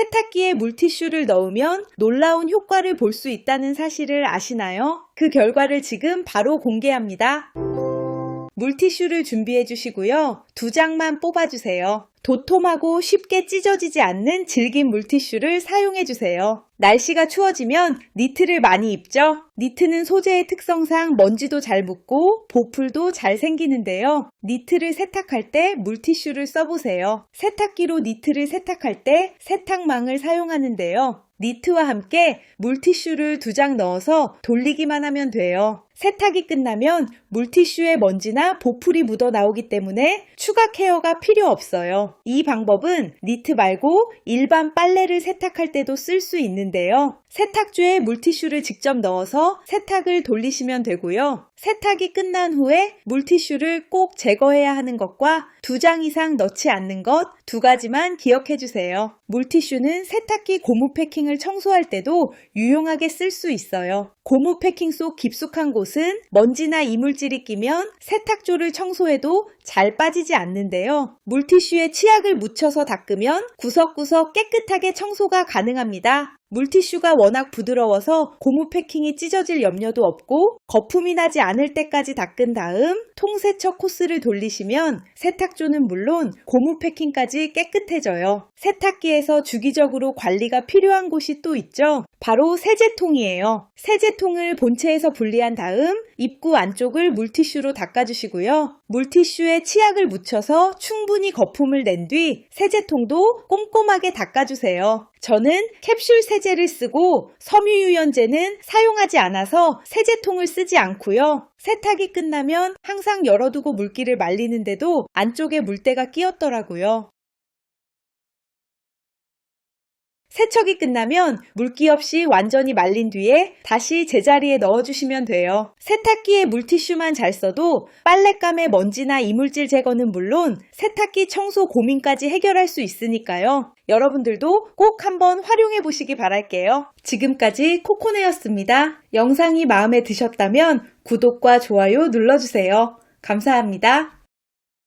세탁기에 물티슈를 넣으면 놀라운 효과를 볼 수 있다는 사실을 아시나요? 그 결과를 지금 바로 공개합니다. 물티슈를 준비해 주시고요. 두 장만 뽑아 주세요. 도톰하고 쉽게 찢어지지 않는 질긴 물티슈를 사용해 주세요. 날씨가 추워지면 니트를 많이 입죠? 니트는 소재의 특성상 먼지도 잘 묻고 보풀도 잘 생기는데요. 니트를 세탁할 때 물티슈를 써보세요. 세탁기로 니트를 세탁할 때 세탁망을 사용하는데요. 니트와 함께 물티슈를 두 장 넣어서 돌리기만 하면 돼요. 세탁이 끝나면 물티슈에 먼지나 보풀이 묻어 나오기 때문에 추가 케어가 필요 없어요. 이 방법은 니트 말고 일반 빨래를 세탁할 때도 쓸 수 있는데요. 세탁주에 물티슈를 직접 넣어서 세탁을 돌리시면 되고요. 세탁이 끝난 후에 물티슈를 꼭 제거해야 하는 것과 두 장 이상 넣지 않는 것 두 가지만 기억해 주세요. 물티슈는 세탁기 고무 패킹을 청소할 때도 유용하게 쓸 수 있어요. 고무 패킹 속 깊숙한 곳은 먼지나 이물질이 끼면 세탁조를 청소해도 잘 빠지지 않는데요. 물티슈에 치약을 묻혀서 닦으면 구석구석 깨끗하게 청소가 가능합니다. 물티슈가 워낙 부드러워서 고무 패킹이 찢어질 염려도 없고 거품이 나지 않을 때까지 닦은 다음 통세척 코스를 돌리시면 세탁조는 물론 고무 패킹까지 깨끗해져요. 세탁기에서 주기적으로 관리가 필요한 곳이 또 있죠. 바로 세제통이에요. 세제통을 본체에서 분리한 다음 입구 안쪽을 물티슈로 닦아주시고요. 물티슈에 치약을 묻혀서 충분히 거품을 낸 뒤 세제통도 꼼꼼하게 닦아주세요. 저는 캡슐 세제를 쓰고 섬유유연제는 사용하지 않아서 세제통을 쓰지 않고요. 세탁이 끝나면 항상 열어두고 물기를 말리는데도 안쪽에 물때가 끼었더라고요. 세척이 끝나면 물기 없이 완전히 말린 뒤에 다시 제자리에 넣어주시면 돼요. 세탁기에 물티슈만 잘 써도 빨랫감의 먼지나 이물질 제거는 물론 세탁기 청소 고민까지 해결할 수 있으니까요. 여러분들도 꼭 한번 활용해 보시기 바랄게요. 지금까지 코코네였습니다. 영상이 마음에 드셨다면 구독과 좋아요 눌러주세요. 감사합니다.